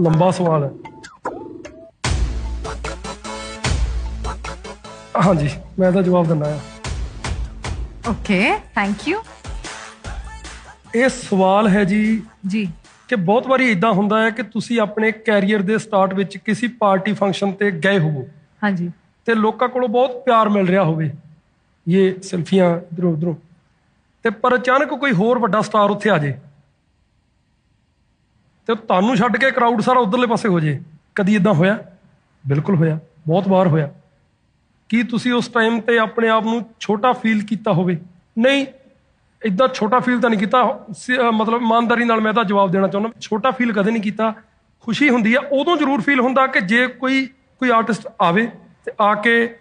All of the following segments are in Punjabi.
ਲੰਬਾ ਸਵਾਲ ਹੈ। ਹਾਂਜੀ ਮੈਂ ਤਾਂ ਜਵਾਬ ਦਿੰਦਾ ਆ ਓਕੇ ਥੈਂਕ ਯੂ ਇਹ ਸਵਾਲ ਹੈ ਜੀ ਜੀ। ਕਿ ਬਹੁਤ ਵਾਰੀ ਇਦਾਂ ਹੁੰਦਾ ਹੈ ਕਿ ਤੁਸੀਂ ਆਪਣੇ ਕੈਰੀਅਰ ਦੇ ਸਟਾਰਟ ਵਿੱਚ ਕਿਸੇ ਪਾਰਟੀ ਫੰਕਸ਼ਨ ਤੇ ਗਏ ਹੋਵੋ। ਹਾਂਜੀ। ਤੇ ਲੋਕਾਂ ਕੋਲੋਂ ਬਹੁਤ ਪਿਆਰ ਮਿਲ ਰਿਹਾ ਹੋਵੇ। ਇਹ ਸੈਲਫੀਆਂ ਇਧਰੋਂ ਉਧਰੋਂ ਤੇ ਪਰ ਅਚਾਨਕ ਕੋਈ ਹੋਰ ਵੱਡਾ ਸਟਾਰ ਉੱਥੇ ਆ ਜੇ ਤੇ ਤੁਹਾਨੂੰ ਛੱਡ ਕੇ ਕਰਾਊਡ ਸਾਰਾ ਉਧਰਲੇ ਪਾਸੇ ਹੋ ਜੇ। ਕਦੀ ਇਦਾਂ ਹੋਇਆ? ਬਿਲਕੁਲ ਹੋਇਆ। ਬਹੁਤ ਵਾਰ ਹੋਇਆ। ਕੀ ਤੁਸੀਂ ਉਸ ਟਾਈਮ ਤੇ ਆਪਣੇ ਆਪ ਨੂੰ ਛੋਟਾ ਫੀਲ ਕੀਤਾ ਹੋਵੇ? ਨਹੀਂ। ਇਦਾਂ ਛੋਟਾ ਫੀਲ ਤਾਂ ਨਹੀਂ ਕੀਤਾ। ਮਤਲਬ ਇਮਾਨਦਾਰੀ ਨਾਲ ਮੈਂ ਤਾਂ ਜਵਾਬ ਦੇਣਾ ਚਾਹੁੰਦਾ। ਛੋਟਾ ਫੀਲ ਕਦੇ ਨਹੀਂ ਕੀਤਾ। ਖੁਸ਼ੀ ਹੁੰਦੀ ਆ। ਉਦੋਂ ਜ਼ਰੂਰ ਫੀਲ ਹੁੰਦਾ ਕਿ ਜੇ ਕੋਈ ਕੋਈ ਆਰਟਿਸਟ ਆਵੇ ਤੇ ਆ ਕੇ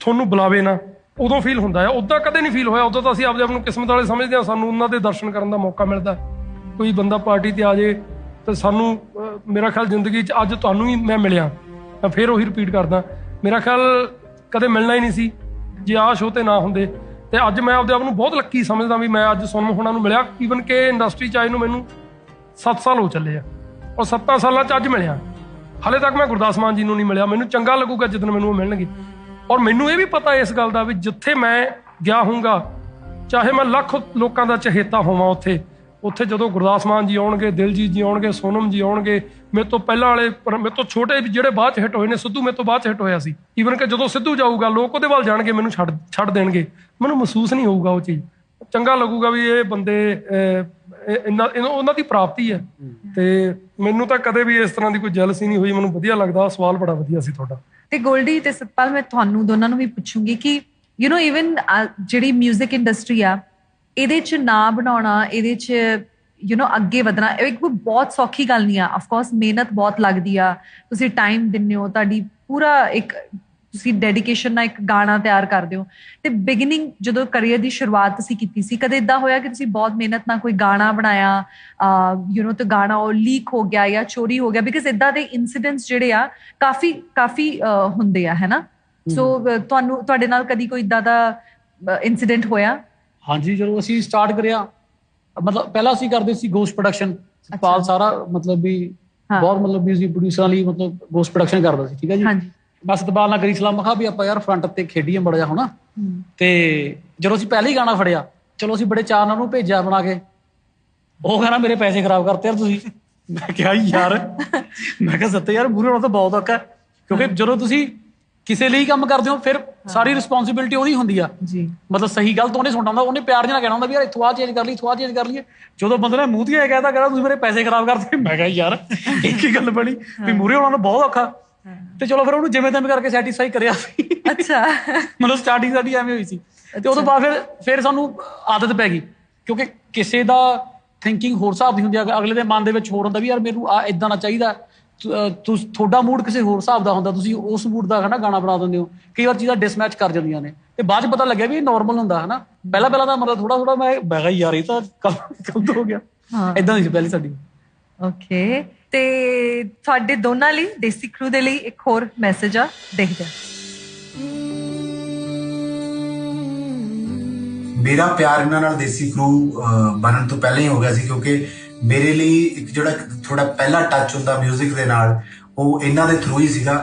ਤੁਹਾਨੂੰ ਬੁਲਾਵੇ ਨਾ। ਉਦੋਂ ਫੀਲ ਹੁੰਦਾ ਆ। ਉਦਾਂ ਕਦੇ ਨਹੀਂ ਫੀਲ ਹੋਇਆ। ਉਦੋਂ ਤਾਂ ਅਸੀਂ ਆਪਦੇ ਆਪ ਨੂੰ ਕਿਸਮਤ ਵਾਲੇ ਸਮਝਦੇ ਹਾਂ ਸਾਨੂੰ ਉਹਨਾਂ ਦੇ ਦਰਸ਼ਨ ਕਰਨ ਦਾ ਮੌਕਾ ਮਿਲਦਾ। ਕੋਈ ਬੰਦਾ ਪਾਰਟੀ ਤੇ ਆ ਜੇ ਤੇ ਸਾਨੂੰ ਮੇਰਾ ਖਿਆਲ ਜ਼ਿੰਦਗੀ 'ਚ ਅੱਜ ਤੁਹਾਨੂੰ ਹੀ ਮੈਂ ਮਿਲਿਆ। ਮੈਂ ਫੇਰ ਉਹੀ ਰਿਪੀਟ ਕਰਦਾ। ਮੇਰਾ ਖਿਆਲ ਕਦੇ ਮਿਲਣਾ ਹੀ ਨਹੀਂ ਸੀ, ਜੇ ਆਹ ਸ਼ੋਅ ਤੇ ਨਾ ਹੁੰਦੇ। ਤੇ ਅੱਜ ਮੈਂ ਆਪਦੇ ਆਪ ਨੂੰ ਬਹੁਤ ਲੱਕੀ ਸਮਝਦਾ ਵੀ ਮੈਂ ਅੱਜ ਸੋਨਮ ਹੋਣਾ ਨੂੰ ਮਿਲਿਆ ਈਵਨ ਕਿ ਇੰਡਸਟਰੀ 'ਚ ਆਏ ਨੂੰ ਮੈਨੂੰ 7 ਸਾਲ ਹੋ ਚੱਲੇ ਆ। ਔਰ 7 ਸਾਲਾਂ 'ਚ ਅੱਜ ਮਿਲਿਆ। ਹਾਲੇ ਤੱਕ ਮੈਂ ਗੁਰਦਾਸ ਮਾਨ ਜੀ ਨੂੰ ਨਹੀਂ ਮਿਲਿਆ। ਮੈਨੂੰ ਚੰਗਾ ਲੱਗੂਗਾ ਜਦੋਂ ਮੈਨੂੰ ਉਹ ਮਿਲਣਗੇ। ਔਰ ਮੈਨੂੰ ਇਹ ਵੀ ਪਤਾ ਇਸ ਗੱਲ ਦਾ ਵੀ ਜਿੱਥੇ ਮੈਂ ਗਿਆ ਹੋਊਗਾ, ਚਾਹੇ ਮੈਂ ਲੱਖ ਲੋਕਾਂ ਦਾ ਚਹੇਤਾ ਹੋਵਾਂ ਉੱਥੇ ਉੱਥੇ ਜਦੋਂ ਗੁਰਦਾਸ ਮਾਨ ਜੀ ਆਉਣਗੇ ਦਿਲਜੀਤ ਜੀ ਆਉਣਗੇ ਸੋਨਮ ਜੀ ਆਉਣਗੇ ਮੇਰੇ ਤੋਂ ਪਹਿਲਾਂ ਵਾਲੇ ਪਰ ਮੇਰੇ ਤੋਂ ਛੋਟੇ ਵੀ ਜਿਹੜੇ ਬਾਅਦ ਚ ਹਿੱਟ ਹੋਏ ਨੇ ਸਿੱਧੂ ਮੇਰੇ ਤੋਂ ਬਾਅਦ ਚ ਹਿੱਟ ਹੋਇਆ ਸੀ ਈਵਨ ਕਿ ਜਦੋਂ ਸਿੱਧੂ ਜਾਊਗਾ ਲੋਕ ਉਹਦੇ ਵੱਲ ਜਾਣਗੇ ਮੈਨੂੰ ਛੱਡ ਛੱਡ ਦੇਣਗੇ ਮੈਨੂੰ ਮਹਿਸੂਸ ਨਹੀਂ ਹੋਊਗਾ ਉਹ ਚੀਜ਼ ਚੰਗਾ ਲੱਗੂਗਾ ਵੀ ਇਹ ਬੰਦੇ ਅਹ, ਇਹ- ਇਹਨਾਂ ਇਹਨਾਂ- ਉਹਨਾਂ ਦੀ ਪ੍ਰਾਪਤੀ ਹੈ ਤੇ ਮੈਨੂੰ ਤਾਂ ਕਦੇ ਵੀ ਇਸ ਤਰ੍ਹਾਂ ਦੀ ਕੋਈ ਜੈਲਸੀ ਨਹੀਂ ਹੋਈ ਮੈਨੂੰ ਵਧੀਆ ਲੱਗਦਾ ਸਵਾਲ ਬੜਾ ਵਧੀਆ ਸੀ ਤੁਹਾਡਾ ਤੇ ਗੋਲਡੀ ਤੇ ਸਤਪਾਲ ਮੈਂ ਤੁਹਾਨੂੰ ਦੋਨਾਂ ਨੂੰ ਵੀ ਪੁੱਛੂੰਗੀ ਕਿ ਯੂ نو ਇਵਨ ਜਿਹੜੀ 뮤직 ਇੰਡਸਟਰੀ ਆ ਇਹਦੇ ਚ ਨਾਂ ਬਣਾਉਣਾ ਇਹਦੇ ਚ ਯੂ نو ਅੱਗੇ ਵਧਣਾ ਇਹ ਇੱਕ ਬਹੁਤ ਸੌਖੀ ਗੱਲ ਨਹੀਂ ਆ ਆਫ ਕੋਰਸ ਮਿਹਨਤ ਬਹੁਤ ਲੱਗਦੀ ਆ ਤੁਸੀਂ ਟਾਈਮ ਦਿੰਦੇ ਹੋ ਤੁਹਾਡੀ ਪੂਰਾ ਇੱਕ ਤੁਸੀਂ ਡੈਡੀਕੇਸ਼ਨ ਨਾਲ ਇੱਕ ਗਾਣਾ ਤਿਆਰ ਕਰਦੇ ਹੋ ਤੇ ਬਿਗਿਨਿੰਗ ਜਦੋਂ ਕੈਰੀਅਰ ਦੀ ਸ਼ੁਰੂਆਤ ਤੁਸੀਂ ਕੀਤੀ ਸੀ ਕਦੇ ਇਦਾਂ ਹੋਇਆ ਕਿ ਤੁਸੀਂ ਬਹੁਤ ਮਿਹਨਤ ਨਾਲ ਕੋਈ ਗਾਣਾ ਬਣਾਇਆ ਯੂ نو ਤੇ ਗਾਣਾ ਉਹ ਲੀਕ ਹੋ ਗਿਆ ਜਾਂ ਚੋਰੀ ਹੋ ਗਿਆ ਬਿਕਾਜ਼ ਇਦਾਂ ਦੇ ਇਨਸੀਡੈਂਟਸ ਜਿਹੜੇ ਆ ਕਾਫੀ ਕਾਫੀ ਅਹ, ਹੁੰਦੇ ਆ ਹੈਨਾ ਸੋ ਤੁਹਾਨੂੰ ਤੁਹਾਡੇ ਨਾਲ ਕਦੀ ਕੋਈ ਇਦਾਂ ਦਾ ਇਨਸੀਡੈਂਟ ਹੋਇਆ ਹਾਂਜੀ ਜਦੋਂ ਅਸੀਂ ਸਟਾਰਟ ਕਰਿਆ ਮਤਲਬ ਪਹਿਲਾਂ ਅਸੀਂ ਕਰਦੇ ਸੀ ਗੋਸਟ ਪ੍ਰੋਡਕਸ਼ਨ ਪਾਲ ਸਾਰਾ ਮਤਲਬ ਵੀ। ਬਹੁਤ ਮਤਲਬ ਮਿਊਜ਼ਿਕ ਪ੍ਰੋਡਿਊਸਰਾਂ ਲਈ ਮਤਲਬ ਗੋਸਟ ਪ੍ਰੋਡਕਸ਼ਨ ਕਰਦਾ ਸੀ ਠੀਕ ਹੈ ਜੀ? ਹਾਂਜੀ। ਮੈਂ ਸਤਪਾਲ ਨਾਲ ਕਰੀ ਸਲਾਮ ਮਖਾ ਵੀ ਆਪਾਂ ਯਾਰ ਫਰੰਟ ਤੇ ਖੇਡੀਏ ਬੜਾ ਜਿਹਾ ਹੋਣਾ। ਤੇ ਜਦੋਂ ਅਸੀਂ ਪਹਿਲਾ ਹੀ ਗਾਣਾ ਫੜਿਆ ਚਲੋ ਅਸੀਂ ਬੜੇ ਚਾਅ ਨਾਲ ਉਹਨੂੰ ਭੇਜਿਆ ਬਣਾ ਕੇ। ਉਹ ਕਹਿੰਦਾ ਮੇਰੇ ਪੈਸੇ ਖਰਾਬ ਕਰਤੇ ਯਾਰ ਤੁਸੀਂ। ਮੈਂ ਕਿਹਾ ਯਾਰ। ਮੈਂ ਕਿਹਾ ਸੱਤੇ ਯਾਰ ਮੂਰੇ ਹੋਣਾ ਤਾਂ ਬਹੁਤ ਔਖਾ। ਕਿਉਂਕਿ ਜਦੋਂ ਤੁਸੀਂ ਕਿਸੇ ਲਈ ਕੰਮ ਕਰਦੇ ਹੋ ਫਿਰ ਸਾਰੀ ਰਿਸਪੌਂਸਿਬਿਲਟੀ ਉਹਦੀ ਹੁੰਦੀ ਆ। ਜੀ। ਮਤਲਬ ਸਹੀ ਗੱਲ ਤਾਂ ਉਹਨੇ ਸੁਣਨਾ ਹੁੰਦਾ ਉਹਨੇ ਪਿਆਰ ਜਿਹਾ ਕਹਿਣਾ ਹੁੰਦਾ ਵੀ ਯਾਰ ਇੱਥੋਂ ਆ ਚੇਂਜ ਕਰ ਲਈ ਇੱਥੋਂ ਆ ਚੇਂਜ ਕਰ ਲਈਏ। ਜਦੋਂ ਬੰਦੇ ਨੇ ਮੂੰਹ ਇਹ ਕਹਿਦਾ ਕਹਿੰਦਾ ਤੁਸੀਂ ਮੇਰੇ ਪੈਸੇ ਖਰਾਬ ਕਰਤੇ ਮੈਂ ਕਿਹਾ ਯਾਰ ਇੱਕ ਹੀ ਗੱਲ ਬਣੀ ਵੀ ਮੂਰੇ ਹੋਣਾ ਤਾਂ ਬਹੁਤ ਔਖਾ। ਤੇ ਚਲੋ ਫਿਰ ਉਹਨੂੰ ਜਿਵੇਂ ਤਿਵੇਂ ਕਰਕੇ ਸੈਟੀਸਫਾਈ ਕਰਿਆ ਸੀ। ਅੱਛਾ। ਮਤਲਬ ਸਟਾਰਟਿੰਗ ਸਾਡੀ ਐਵੇਂ ਹੋਈ ਸੀ। ਤੇ ਉਦੋਂ ਬਾਅਦ ਫਿਰ ਫਿਰ ਸਾਨੂੰ ਆਦਤ ਪੈ ਗਈ ਕਿਉਂਕਿ ਕਿਸੇ ਦਾ ਥਿੰਕਿੰਗ ਹੋਰ ਹਿਸਾਬ ਦੀ ਹੁੰਦੀ ਹੈ ਅਗਲੇ ਦੇ ਮਨ ਦੇ ਵਿੱਚ ਹੋਰ ਹੁੰਦਾ ਵੀ ਯਾਰ ਮੈਨੂੰ ਆ ਇਦਾਂ ਨਾ ਚਾਹੀਦਾ। ਤੁ- ਤੁ ਤੁਹਾਡਾ ਮੂਡ ਕਿਸੇ ਹੋਰ ਹਿਸਾਬ ਦਾ ਹੁੰਦਾ ਤੁਸੀਂ ਉਸ ਮੂਡ ਦਾ ਹਨਾ ਗਾਣਾ ਬਣਾ ਦਿੰਦੇ ਹੋ। ਕਈ ਵਾਰ ਚੀਜ਼ਾਂ ਡਿਸਮੈਚ ਕਰ ਜਾਂਦੀਆਂ ਨੇ। ਤੇ ਬਾਅਦ ਚ ਪਤਾ ਲੱਗਿਆ ਵੀ ਇਹ ਨਾਰਮਲ ਹੁੰਦਾ ਹਨਾ। ਪਹਿਲਾਂ ਪਹਿਲਾਂ ਤਾਂ ਮਤਲਬ ਥੋੜਾ ਥੋੜਾ ਮੈਂ ਕਿਹਾ ਯਾਰ ਇਹ ਤਾਂ ਗਲਤ ਹੋ ਗਿਆ। ਹਾਂ। ਇਦਾਂ ਨਹੀਂ ਸੀ ਪਹਿਲੀ ਸਾਡੀ। ਓਕੇ ਤੇ ਤੁਹਾਡੇ ਦੋਨਾਂ ਲਈ ਦੇਸੀ ਕਰੂ ਦੇ ਲਈ ਇੱਕ ਹੋਰ ਮੈਸੇਜ ਆ ਦੇਖਦੇ ਮੇਰਾ ਪਿਆਰ ਇਹਨਾਂ ਨਾਲ ਦੇਸੀ ਕਰੂ ਬਣਨ ਤੋਂ ਪਹਿਲਾਂ ਹੀ ਹੋ ਗਿਆ ਸੀ ਕਿਉਂਕਿ ਮੇਰੇ ਲਈ ਇੱਕ ਜਿਹੜਾ ਥੋੜਾ ਪਹਿਲਾ ਟੱਚ ਹੁੰਦਾ 뮤직 ਦੇ ਨਾਲ, ਉਹ ਇਹਨਾਂ ਦੇ ਥਰੂ ਹੀ ਸੀਗਾ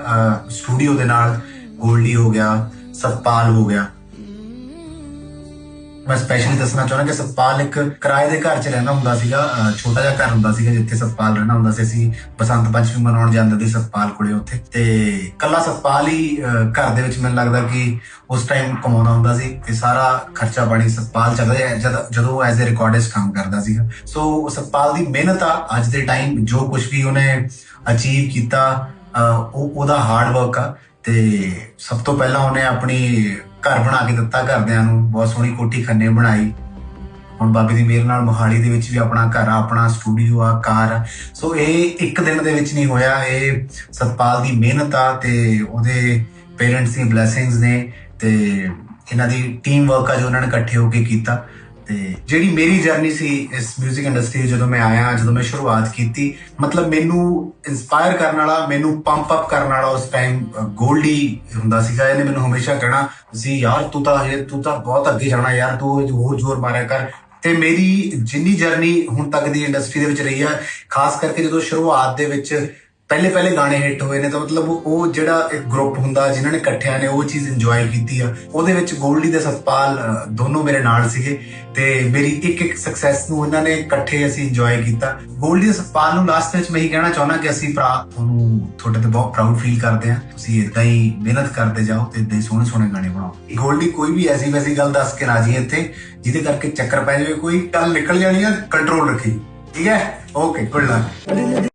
ਸਟੂਡੀਓ ਦੇ ਨਾਲ, ਗੋਲਡੀ ਹੋ ਗਿਆ, ਸਤਪਾਲ ਹੋ ਗਿਆ। ਮੈਂ ਸਪੈਸ਼ਲੀ ਦੱਸਣਾ ਚਾਹੁੰਦਾ ਕਿ ਸਤਪਾਲ ਇੱਕ ਕਿਰਾਏ ਦੇ ਘਰ 'ਚ ਰਹਿੰਦਾ ਹੁੰਦਾ ਸੀਗਾ ਛੋਟਾ ਜਿਹਾ ਘਰ ਹੁੰਦਾ ਸੀਗਾ ਜਿੱਥੇ ਸਤਪਾਲ ਰਹਿੰਦਾ ਹੁੰਦਾ ਸੀ। ਅਸੀਂ ਬਸੰਤ ਪੰਚਮੀ ਮਨਾਉਣ ਜਾਂਦੇ ਸੀ ਸਤਪਾਲ ਕੋਲੇ ਉੱਥੇ। ਤੇ ਕੱਲਾ ਸਤਪਾਲ ਹੀ ਘਰ ਦੇ ਵਿੱਚ ਮੈਨੂੰ ਲੱਗਦਾ ਕਿ ਉਸ ਟਾਈਮ ਕਮਾਉਂਦਾ ਹੁੰਦਾ ਸੀ ਤੇ ਸਾਰਾ ਖਰਚਾ ਪਾਣੀ ਸਤਪਾਲ ਚੱਲਦਾ ਜਦ, ਜਦੋਂ ਐਜ਼ ਅ ਰਿਕਾਰਡਿਸਟ ਕੰਮ ਕਰਦਾ ਸੀਗਾ। ਸੋ ਸਤਪਾਲ ਦੀ ਮਿਹਨਤ ਆ ਅੱਜ ਦੇ ਟਾਈਮ ਜੋ ਕੁਝ ਵੀ ਉਹਨੇ ਅਚੀਵ ਕੀਤਾ ਉਹ, ਉਹਦਾ ਹਾਰਡ ਵਰਕ ਆ। ਤੇ ਸਭ ਤੋਂ ਪਹਿਲਾਂ ਉਹਨੇ ਆਪਣੀ ਘਰ ਬਣਾ ਕੇ ਦਿੱਤਾ ਘਰਦਿਆਂ ਨੂੰ, ਬਹੁਤ ਸੋਹਣੀ ਕੋਠੀ ਖੰਨੇ ਬਣਾਈ। ਹੁਣ ਬਾਬੇ ਦੀ ਮਿਹਰ ਨਾਲ ਮੋਹਾਲੀ ਦੇ ਵਿੱਚ ਵੀ ਆਪਣਾ ਘਰ ਆ, ਆਪਣਾ ਸਟੂਡੀਓ ਆ, ਕਾਰ ਆ। ਸੋ ਇਹ ਇੱਕ ਦਿਨ ਦੇ ਵਿੱਚ ਨਹੀਂ ਹੋਇਆ, ਇਹ ਸਤਪਾਲ ਦੀ ਮਿਹਨਤ ਆ ਤੇ ਉਹਦੇ ਪੇਰੈਂਟਸ ਦੀ ਬਲੇਸਿੰਗਸ ਨੇ ਤੇ ਇਹਨਾਂ ਦੀ ਟੀਮ ਵਰਕ ਆ ਜੋ ਉਹਨਾਂ ਨੇ ਇਕੱਠੇ ਹੋ ਕੇ ਕੀਤਾ। ਤੇ ਜਿਹੜੀ ਮੇਰੀ ਜਰਨੀ ਸੀ ਇਸ 뮤직 ਇੰਡਸਟਰੀ ਜਦੋਂ ਮੈਂ ਆਇਆ, ਜਦੋਂ ਮੈਂ ਸ਼ੁਰੂਆਤ ਕੀਤੀ, ਮਤਲਬ ਮੈਨੂੰ ਇਨਸਪਾਇਰ ਕਰਨ ਵਾਲਾ, ਮੈਨੂੰ ਪੰਪ ਅਪ ਕਰਨ ਵਾਲਾ ਉਸ ਟਾਈਮ ਗੋਲਡੀ ਹੁੰਦਾ ਸੀਗਾ, ਇਹਨੇ ਮੈਨੂੰ ਹਮੇਸ਼ਾ ਕਹਿਣਾ ਸੀ ਯਾਰ, ਤੂੰ ਤਾਂ ਹਜੇ, ਤੂੰ ਤਾਂ ਬਹੁਤ ਅੱਗੇ ਜਾਣਾ ਯਾਰ, ਤੂੰ ਹੋਰ ਜ਼ੋਰ ਮਾਰਿਆ ਕਰ। ਤੇ ਮੇਰੀ ਜਿੰਨੀ ਜਰਨੀ ਹੁਣ ਤੱਕ ਦੀ ਇੰਡਸਟਰੀ ਦੇ ਵਿੱਚ ਰਹੀ ਆ, ਖਾਸ ਕਰਕੇ ਜਦੋਂ ਸ਼ੁਰੂਆਤ ਦੇ ਵਿੱਚ ਪਹਿਲੇ ਪਹਿਲੇ ਗਾਣੇ ਹਿੱਟ ਹੋਏ ਨੇ ਤਾਂ ਮਤਲਬ ਉਹ ਜਿਹੜਾ ਇੱਕ ਗਰੁੱਪ ਹੁੰਦਾ, ਜਿਨ੍ਹਾਂ ਨੇ ਇਕੱਠਿਆਂ ਨੇ ਉਹ ਚੀਜ਼ ਇੰਜੋਏ ਕੀਤੀ ਆ, ਉਹਦੇ ਵਿੱਚ ਗੋਲਡੀ ਤੇ ਸਤਪਾਲ ਦੋਨੋਂ ਮੇਰੇ ਨਾਲ ਸੀਗੇ ਤੇ ਮੇਰੀ ਇੱਕ ਇੱਕ ਸਕਸੈਸ ਨੂੰ ਇਹਨਾਂ ਨੇ ਇਕੱਠੇ ਅਸੀਂ ਇੰਜੋਏ ਕੀਤਾ। ਗੋਲਡੀ ਤੇ ਸਤਪਾਲ ਨੂੰ ਲਾਸਟ ਵਿੱਚ ਮੈਂ ਇਹੀ ਕਹਿਣਾ ਚਾਹੁੰਦਾ ਕਿ ਅਸੀਂ ਭਰਾ ਤੁਹਾਨੂੰ ਤੁਹਾਡੇ ਤੇ ਬਹੁਤ ਪ੍ਰਾਊਡ ਫੀਲ ਕਰਦੇ ਹਾਂ। ਤੁਸੀਂ ਇਦਾਂ ਹੀ ਮਿਹਨਤ ਕਰਦੇ ਜਾਓ ਤੇ ਇਦਾਂ ਹੀ ਸੋਹਣੇ ਸੋਹਣੇ ਗਾਣੇ ਬਣਾਓ। ਗੋਲਡੀ ਕੋਈ ਵੀ ਐਸੀ ਵੈਸੀ ਗੱਲ ਦੱਸ ਕੇ ਰਾਜੀ ਇੱਥੇ, ਜਿਹਦੇ ਕਰਕੇ ਚੱਕਰ ਪੈ ਜਾਵੇ, ਕੋਈ ਗੱਲ ਨਿਕਲ ਜਾਣੀ ਆ ਕੰਟਰੋਲ ਰੱਖੀ। ਠੀਕ ਹੈ? Okay good luck